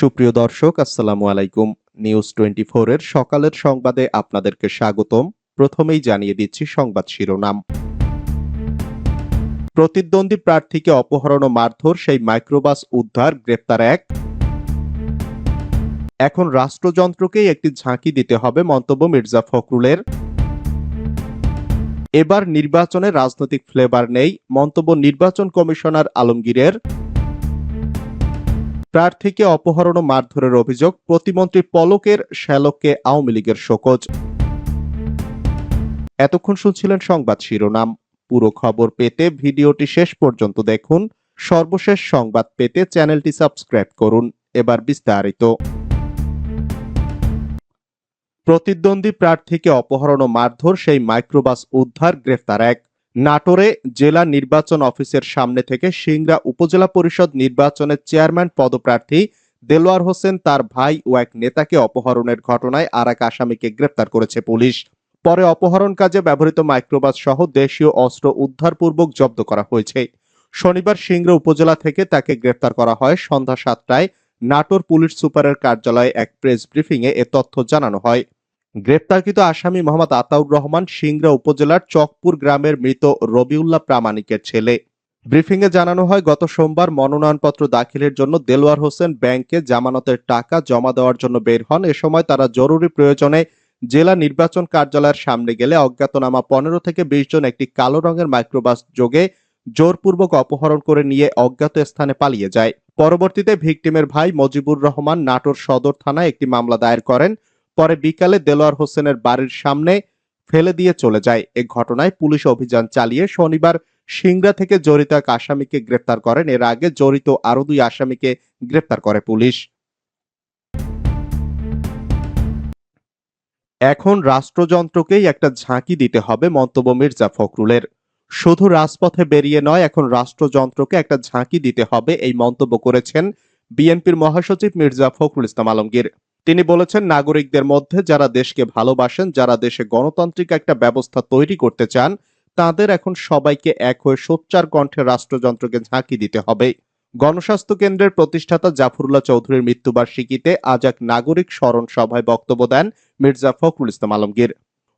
সুপ্রিয় দর্শক, আসসালামু আলাইকুম। নিউজ টোয়েন্টি এর সকালের সংবাদে আপনাদেরকে স্বাগতম। প্রথমেই জানিয়ে দিচ্ছি সংবাদ শিরোনাম। প্রতিদ্বন্দ্বী প্রার্থীকে অপহরণ ও মারধর, সেই মাইক্রোবাস উদ্ধার, গ্রেপ্তার এক। এখন রাষ্ট্রযন্ত্রকেই একটি ঝাঁকি দিতে হবে মন্তব্য মির্জা ফখরুলের। এবার নির্বাচনে রাজনৈতিক ফ্লেভার নেই, মন্তব্য নির্বাচন কমিশনার আলমগীরের। প্রার্থীকে অপহরণ ও মারধরের অভিযোগ প্রতিমন্ত্রী পলকের, শ্যালককে আওয়ামী লীগের শোকজ। এতক্ষণ শুনছিলেন সংবাদ শিরোনাম। পুরো খবর পেতে ভিডিওটি শেষ পর্যন্ত দেখুন। সর্বশেষ সংবাদ পেতে চ্যানেলটি সাবস্ক্রাইব করুন। এবার বিস্তারিত। প্রতিদ্বন্দ্বী প্রার্থীকে অপহরণ ও মারধর সেই মাইক্রোবাস উদ্ধার গ্রেফতার এক। নাটোরে জেলা নির্বাচন অফিসের সামনে থেকে সিংড়া উপজেলা পরিষদ নির্বাচনের চেয়ারম্যান পদপ্রার্থী দেলোয়ার হোসেন তার ভাই ও এক নেতাকে অপহরণের ঘটনায় আর এক আসামিকে গ্রেপ্তার করেছে পুলিশ। পরে অপহরণ কাজে ব্যবহৃত মাইক্রোবাস সহ দেশীয় অস্ত্র উদ্ধারপূর্বক জব্দ করা হয়েছে। শনিবার সিংড়া উপজেলা থেকে তাকে গ্রেপ্তার করা হয় সন্ধ্যা সাতটায়। নাটোর পুলিশ সুপারের কার্যালয়ে এক প্রেস ব্রিফিংয়ে এ তথ্য জানানো হয়। গ্রেপ্তারকৃত আসামি মোহাম্মদ আতাউর রহমান সিংড়া উপজেলার চকপুর গ্রামের মৃত রবিউল্লাহ প্রামাণিকের ছেলে। ব্রিফিংয়ে জানানো হয়, গত সোমবার মনোনয়নপত্র দাখিলের জন্য দেলোয়ার হোসেন ব্যাংকে জামানতের টাকা জমা দেওয়ার জন্য বের হন। এ সময় তারা জরুরি প্রয়োজনে জেলা নির্বাচন কার্যালয়ের সামনে গেলে অজ্ঞাতনামা পনেরো থেকে বিশ জন একটি কালো রঙের মাইক্রোবাস যোগে জোরপূর্বক অপহরণ করে নিয়ে অজ্ঞাত স্থানে পালিয়ে যায়। পরবর্তীতে ভিকটিমের ভাই মজিবুর রহমান নাটোর সদর থানায় একটি মামলা দায়ের করেন। পরে বিকালে দেলোয়ার হোসেনের বাড়ির সামনে ফেলে দিয়ে চলে যায়। এ ঘটনায় পুলিশ অভিযান চালিয়ে শনিবার সিংড়া থেকে জড়িত এক আসামিকে গ্রেপ্তার করেন। এর আগে জড়িত আরও দুই আসামিকে গ্রেপ্তার করে পুলিশ। এখন রাষ্ট্রযন্ত্রকেই একটা ঝাঁকি দিতে হবে মন্তব্য মির্জা ফখরুলের। শুধু রাজপথে বেরিয়ে নয়, এখন রাষ্ট্রযন্ত্রকে একটা ঝাঁকি দিতে হবে, এই মন্তব্য করেছেন বিএনপির মহাসচিব মির্জা ফখরুল ইসলাম আলমগীর। তিনি বলেছেন, নাগরিকদের মধ্যে যারা দেশকে ভালোবাসেন, যারা দেশে গণতান্ত্রিক একটা ব্যবস্থা তৈরি করতে চান, তাদের এখন সবাইকে এক হয়ে সোচ্চার কণ্ঠে রাষ্ট্রযন্ত্রকে ঝাঁকি দিতে হবে। গণস্বাস্থ্য কেন্দ্রের প্রতিষ্ঠাতা জাফরুল্লাহ চৌধুরীর মৃত্যুবার্ষিকীতে আজ এক নাগরিক স্মরণ সভায় বক্তব্য দেন মির্জা ফখরুল ইসলাম আলমগীর।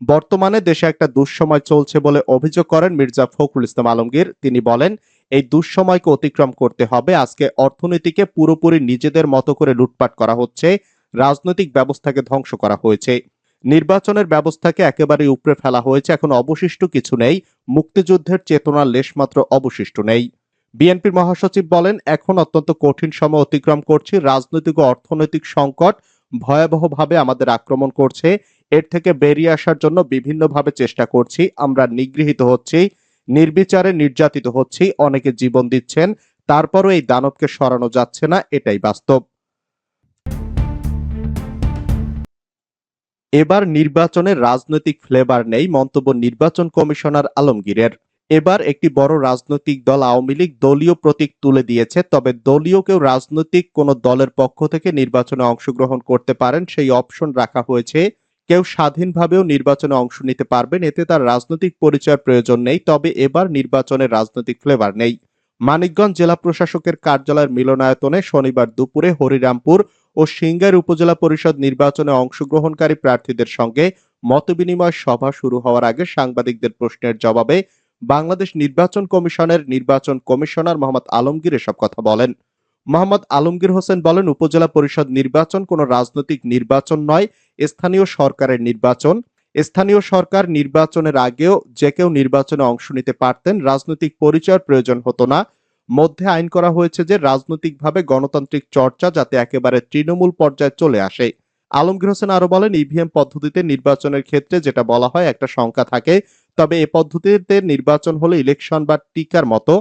বর্তমানে দেশে একটা দুঃসময় চলছে বলে অভিযোগ করেন মির্জা ফখরুল ইসলাম আলমগীর। তিনি বলেন, এই দুঃসময়কে অতিক্রম করতে হবে। আজকে অর্থনীতিকে পুরোপুরি নিজেদের মতো করে লুটপাট করা হচ্ছে। রাজনৈতিক ব্যবস্থাকে ধ্বংস করা হয়েছে। নির্বাচনের ব্যবস্থাকে একেবারে উপড়ে ফেলা হয়েছে। এখন অবশিষ্ট কিছু নেই। মুক্তিযুদ্ধের চেতনার লেশমাত্র অবশিষ্ট নেই। বিএনপির মহাসচিব বলেন, এখন অত্যন্ত কঠিন সময় অতিক্রম করছি। রাজনৈতিক ও অর্থনৈতিক সংকট ভয়াবহভাবে আমাদের আক্রমণ করছে। এর থেকে বেরিয়ে আসার জন্য বিভিন্নভাবে চেষ্টা করছি। আমরা নিগৃহীত হচ্ছি, নির্বিচারে নির্যাতিত হচ্ছি, অনেকে জীবন দিচ্ছেন, তারপরও এই দানবকে সরানো যাচ্ছে না, এটাই বাস্তব। এবার নির্বাচনের রাজনৈতিক ফ্লেভার নেই মন্তব্য নির্বাচন কমিশনার আলমগীরের। এবার একটি বড় রাজনৈতিক দল আওয়ামী লীগ দলীয় প্রতীক তুলে দিয়েছে, তবে দলীয় কেউ রাজনৈতিক কোন দলের পক্ষ থেকে নির্বাচনে অংশগ্রহণ করতে পারেন, সেই অপশন রাখা হয়েছে। কেউ স্বাধীনভাবেও নির্বাচনে অংশ নিতে পারবেন, এতে তার রাজনৈতিক পরিচয়ের প্রয়োজন নেই, তবে এবার নির্বাচনের রাজনৈতিক ফ্লেভার নেই। মানিকগঞ্জ জেলা প্রশাসকের কার্যালয়ের মিলনায়তনে শনিবার দুপুরে হরিরামপুর ও সিঙ্গার উপজেলা পরিষদ নির্বাচনে অংশগ্রহণকারী প্রার্থীদের সঙ্গে মতবিনিময় সভা শুরু হওয়ার আগে সাংবাদিকদের প্রশ্নের জবাবে বাংলাদেশ নির্বাচন কমিশনের নির্বাচন কমিশনার মোহাম্মদ আলমগীর এসব কথা বলেন। মোহাম্মদ আলমগীর হোসেন বলেন, উপজেলা পরিষদ নির্বাচন কোনো রাজনৈতিক নির্বাচন নয়, স্থানীয় সরকারের নির্বাচন। স্থানীয় সরকার নির্বাচনের আগেও যে কেউ নির্বাচনে অংশ নিতে পারতেন, রাজনৈতিক পরিচয়ের প্রয়োজন হতো না। মধ্যে আইন করা হয়েছে যে রাজনৈতিকভাবে গণতান্ত্রিক চর্চা যাতে একেবারে তৃণমূল পর্যায়ে চলে আসে। আলমগীর হোসেন আরও বলেন ইভিএম পদ্ধতিতে নির্বাচনের ক্ষেত্রে যেটা বলা হয় একটা সংখ্যা থাকে, তবে এ পদ্ধতিতে নির্বাচন হলে ইলেকশন বা টিকার মতো।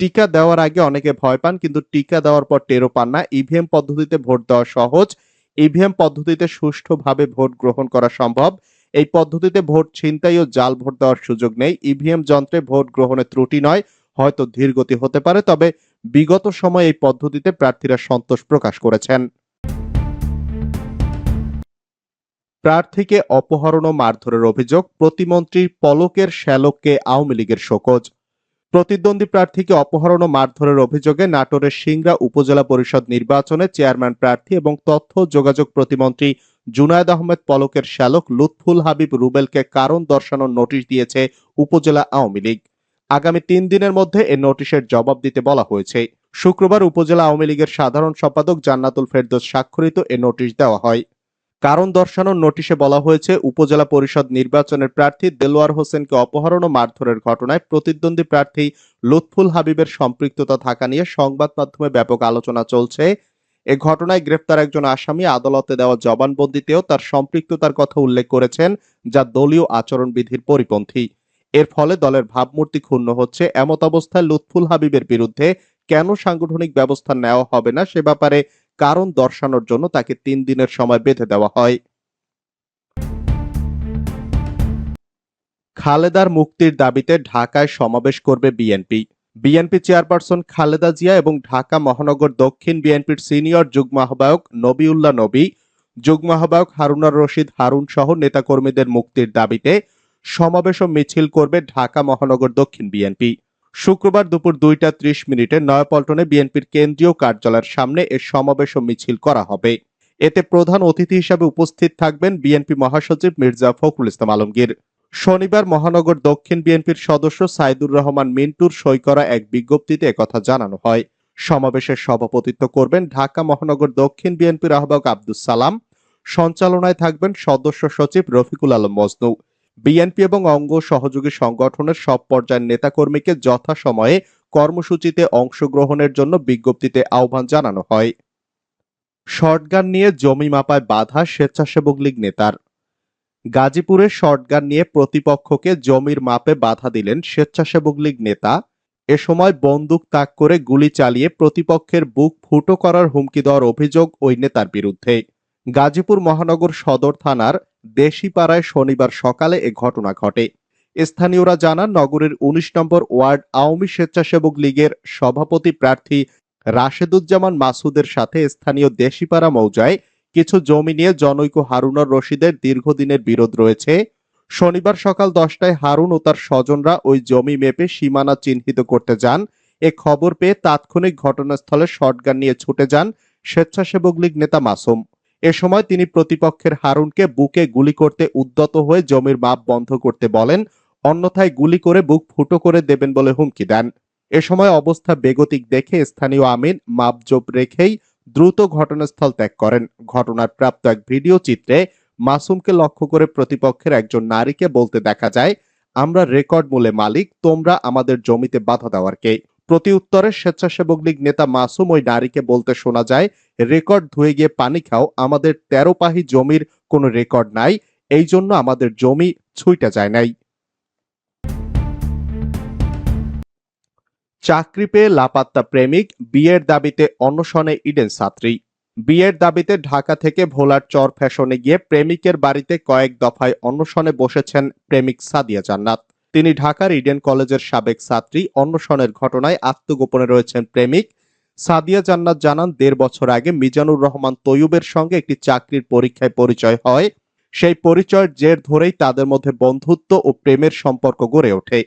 টিকা দেওয়ার আগে অনেকে ভয় পান, কিন্তু টিকা দেওয়ার পর টেরো পান না। ইভিএম পদ্ধতিতে ভোট দেওয়া সহজ। ইভিএম পদ্ধতিতে সুষ্ঠুভাবে ভোট গ্রহণ করা সম্ভব। এই পদ্ধতিতে ভোট ছিনতাই ও জাল ভোট দেওয়ার সুযোগ নেই। ইভিএম যন্ত্রে ভোট গ্রহণের ত্রুটি নয়। হয়তো ধীরগতি হতে পারে, তবে বিগত সময়ে এই পদ্ধতিতে প্রার্থীরা সন্তোষ প্রকাশ করেছেন। প্রার্থীকে অপহরণ ও মারধরের অভিযোগ প্রতিমন্ত্রী পলকের শ্যালককে আওয়ামী লীগের শোকজ। প্রতিদ্বন্দ্বী প্রার্থীকে অপহরণ ও মারধরের অভিযোগে নাটোরের সিংড়া উপজেলা পরিষদ নির্বাচনে চেয়ারম্যান প্রার্থী এবং তথ্য যোগাযোগ প্রতিমন্ত্রী জুনায়দ আহমেদ পলকের শ্যালক লুৎফুল হাবিব রুবেলকে কারণ দর্শানোর নোটিশ দিয়েছে উপজেলা আওয়ামী লীগ। আগামী তিন দিনের মধ্যে এ নোটিশের জবাব দিতে বলা হয়েছে। শুক্রবার উপজেলা আওয়ামী লীগের সাধারণ সম্পাদক জান্নাতুল ফেরদৌস স্বাক্ষরিত এ নোটিশ দেওয়া হয়। কারণ দর্শানোর নোটিশে বলা হয়েছে, উপজেলা পরিষদ নির্বাচনের প্রার্থী দেলোয়ার হোসেনকে অপহরণ ও মারধরের ঘটনায় প্রতিদ্বন্দ্বী প্রার্থী লুৎফুল হাবিবের সম্পৃক্ততা থাকা নিয়ে সংবাদ মাধ্যমে ব্যাপক আলোচনা চলছে। এ ঘটনায় গ্রেফতার একজন আসামি আদালতে দেওয়া জবানবন্দিতেও তার সম্পৃক্ততার কথা উল্লেখ করেছেন, যা দলীয় আচরণবিধির পরিপন্থী। এর ফলে দলের ভাবমূর্তি ক্ষুণ্ণ হচ্ছে। এমত অবস্থায় লুৎফুল হাবিবের বিরুদ্ধে কেন সাংগঠনিক ব্যবস্থা নেওয়া হবে না সে ব্যাপারে কারণ দর্শানোর জন্য তাকে তিন দিনের সময় বেঁধে দেওয়া হয়। খালেদার মুক্তির দাবিতে ঢাকায় সমাবেশ করবে BNP. BNP chairperson Khaleda Zia এবং ঢাকা মহানগর দক্ষিণ বিএনপির সিনিয়র যুগ্ম আহ্বায়ক নবিউল্লাহ নবী, যুগ্ম আহ্বায়ক হারুনার রশিদ হারুন সহ নেতাকর্মীদের মুক্তির দাবিতে সমাবেশ ও মিছিল করবে ঢাকা মহানগর দক্ষিণ বিএনপি। শুক্রবার দুপুর দুইটা ত্রিশ মিনিটে নয়াপল্টনে বিএনপির কেন্দ্রীয় কার্যালয়ের সামনে এ সমাবেশ ও মিছিল করা হবে। এতে প্রধান অতিথি হিসাবে উপস্থিত থাকবেন বিএনপি মহাসচিব মির্জা ফখরুল ইসলাম আলমগীর। শনিবার মহানগর দক্ষিণ বিএনপির সদস্য সাইদুর রহমান মিন্টুর সই করা এক বিজ্ঞপ্তিতে একথা জানানো হয়। সমাবেশের সভাপতিত্ব করবেন ঢাকা মহানগর দক্ষিণ বিএনপির আহ্বায়ক আব্দুস সালাম। সঞ্চালনায় থাকবেন সদস্য সচিব রফিকুল আলম মজনু। বিএনপি এবং অঙ্গ সহযোগী সংগঠনের সব পর্যায়ের নেতাকর্মীকে যথাসময়ে কর্মসূচিতে অংশগ্রহণের জন্য বিজ্ঞপ্তিতে আহ্বান জানানো হয়। শর্টগান নিয়ে জমি মাপায় বাধা স্বেচ্ছাসেবক লীগ নেতার। গাজীপুরে শর্টগান নিয়ে প্রতিপক্ষকে জমির মাপে বাধা দিলেন স্বেচ্ছাসেবক লীগ নেতা। এ সময় বন্দুক তাক করে গুলি চালিয়ে প্রতিপক্ষের বুক ফুটো করার হুমকি দেওয়ার অভিযোগ ওই নেতার বিরুদ্ধে। গাজীপুর মহানগর সদর থানার দেশিপাড়ায় শনিবার সকালে এ ঘটনা ঘটে। স্থানীয়রা জানান, নগরের উনিশ নম্বর ওয়ার্ড আওয়ামী স্বেচ্ছাসেবক লীগের সভাপতি প্রার্থী রাশেদুজ্জামান মাসুদের সাথে স্থানীয় দেশিপাড়া মৌজায় কিছু জমি নিয়ে জনৈক হারুনর রশিদের দীর্ঘদিনের বিরোধ রয়েছে। শনিবার সকাল দশটায় হারুন ও তার স্বজনরা ওই জমি মেপে সীমানা চিহ্নিত করতে যান। এ খবর পেয়ে তাৎক্ষণিক ঘটনাস্থলে শটগান নিয়ে ছুটে যান স্বেচ্ছাসেবক লীগ নেতা মাসুম। এ সময় তিনি প্রতিপক্ষের হারুনকে বুকে গুলি করতে উদ্যত হয়ে জমির মাপ বন্ধ করতে বলেন, অন্যথায় গুলি করে বুক ফুটো করে দেবেন বলে হুমকি দেন। এ সময় অবস্থা বেগতিক দেখে স্থানীয় আমিন মাপজোপ রেখেই দ্রুত ঘটনাস্থল ত্যাগ করেন। ঘটনার প্রাপ্ত এক ভিডিও চিত্রে মাসুমকে লক্ষ্য করে প্রতিপক্ষের একজন নারীকে বলতে দেখা যায়, আমরা রেকর্ড মূলে মালিক, তোমরা আমাদের জমিতে বাধা দেওয়ার কে? প্রতি উত্তরে স্বেচ্ছাসেবক লীগ নেতা মাসুম ওই নারীকে বলতে শোনা যায়, রেকর্ড ধুয়ে গিয়ে পানি খাও, আমাদের তেরো পাহি জমির কোনো রেকর্ড নাই, এই জন্য আমাদের জমি ছুইটা যায় নাই। চাকরি পেয়ে লাপাত্তা প্রেমিক, বিয়ের দাবিতে অনশনে ইডেন ছাত্রী। বিয়ের দাবিতে ঢাকা থেকে ভোলার চর ফ্যাশনে গিয়ে প্রেমিকের বাড়িতে কয়েক দফায় অনশনে বসেছেন প্রেমিক সাদিয়া জান্নাত। তিনি ঢাকার ইডেন কলেজের সাবেক ছাত্রী, অন্বেষণের ঘটনায় আত্মগোপনে রয়েছেন প্রেমিক। সাদিয়া জান্নাত জানান, দেড় বছর আগে মিজানুর রহমান তৈয়ুবের সঙ্গে একটি চাকরির পরীক্ষায় পরিচয় হয়। সেই পরিচয়ের জের ধরেই তাদের মধ্যে বন্ধুত্ব ও প্রেমের সম্পর্ক গড়ে ওঠে।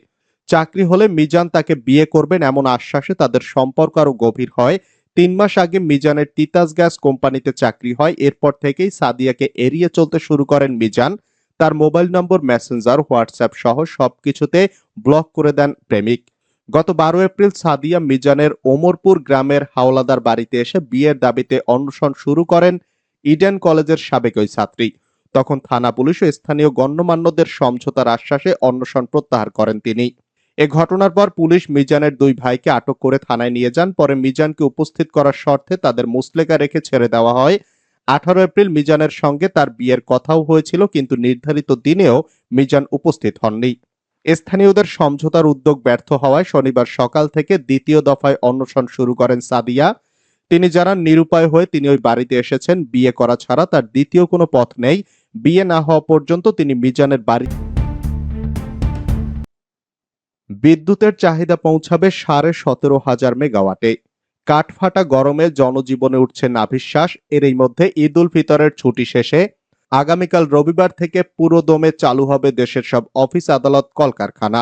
চাকরি হলে মিজান তাকে বিয়ে করবেন এমন আশ্বাসে তাদের সম্পর্ক আরও গভীর হয়। তিন মাস আগে মিজানের তিতাস গ্যাস কোম্পানিতে চাকরি হয়। এরপর থেকেই সাদিয়াকে এড়িয়ে চলতে শুরু করেন মিজান। তার মোবাইল নম্বর, মেসেঞ্জার, হোয়াটসঅ্যাপ সহ সবকিছুতে ব্লক করে দেন প্রেমিক। গত বারো এপ্রিল সাদিয়া মিজানের ওমরপুর গ্রামের হাওলাদার বাড়িতে এসে বিয়ের দাবিতে অনশন শুরু করেন ইডেন কলেজের সাবেক ওই ছাত্রী। তখন থানা পুলিশ ও স্থানীয় গণ্যমান্যদের সমঝোতার আশ্বাসে অনশন প্রত্যাহার করেন তিনি। এ ঘটনার পর পুলিশ মিজানের দুই ভাইকে আটক করে থানায় নিয়ে যান। পরে মিজানকে উপস্থিত করার শর্তে তাদের মুসলেকা রেখে ছেড়ে দেওয়া হয়। আঠারো এপ্রিল মিজানের সঙ্গে তার বিয়ের কথাও হয়েছিল, কিন্তু নির্ধারিত দিনেও মিজান উপস্থিত হননি। স্থানীয়দের সমঝোতার উদ্যোগ ব্যর্থ হওয়ায় শনিবার সকাল থেকে দ্বিতীয় দফায় অনশন শুরু করেন সাদিয়া। তিনি জানান, নিরুপায় হয়ে তিনি ওই বাড়িতে এসেছেন, বিয়ে করা ছাড়া তার দ্বিতীয় কোনো পথ নেই। বিয়ে না হওয়া পর্যন্ত তিনি মিজানের বাড়ি বিদ্যুতের চাহিদা পৌঁছাবে সাড়ে সতেরো হাজার মেগাওয়াটে। কাঠফাটা গরমে জনজীবনে উঠছে নাভিশ্বাস। এর এই মধ্যে ঈদ উল ফিতরের ছুটি শেষে আগামীকাল রবিবার থেকে পুরো দমে চালু হবে দেশের সব অফিস আদালত কলকারখানা।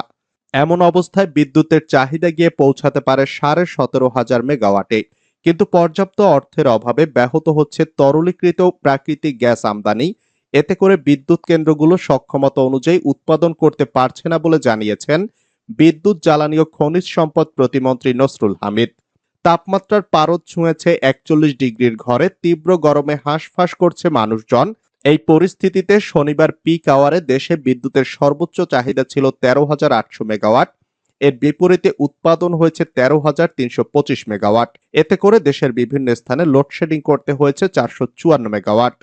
এমন অবস্থায় বিদ্যুতের চাহিদা গিয়ে পৌঁছাতে পারে সাড়ে সতেরো হাজার মেগাওয়াটে। কিন্তু পর্যাপ্ত অর্থের অভাবে ব্যাহত হচ্ছে তরলীকৃত প্রাকৃতিক গ্যাস আমদানি। এতে করে বিদ্যুৎ কেন্দ্রগুলো সক্ষমতা অনুযায়ী উৎপাদন করতে পারছে না বলে জানিয়েছেন বিদ্যুৎ জ্বালানি ও খনিজ সম্পদ প্রতিমন্ত্রী নসরুল হামিদ। তাপমাত্রার পারদ ছুঁয়েছে একচল্লিশ ডিগ্রির ঘরে। তীব্র গরমে হাঁসফাঁস করছে মানুষজন। এই পরিস্থিতিতে শনিবার পিক আওয়ারে দেশে বিদ্যুতের সর্বোচ্চ চাহিদা ছিল তেরো হাজার আটশো মেগাওয়াট। এর বিপরীতে উৎপাদন হয়েছে তেরো হাজার তিনশো পঁচিশ মেগাওয়াট। এতে করে দেশের বিভিন্ন স্থানে লোডশেডিং করতে হয়েছে চারশো চুয়ান্ন মেগাওয়াট।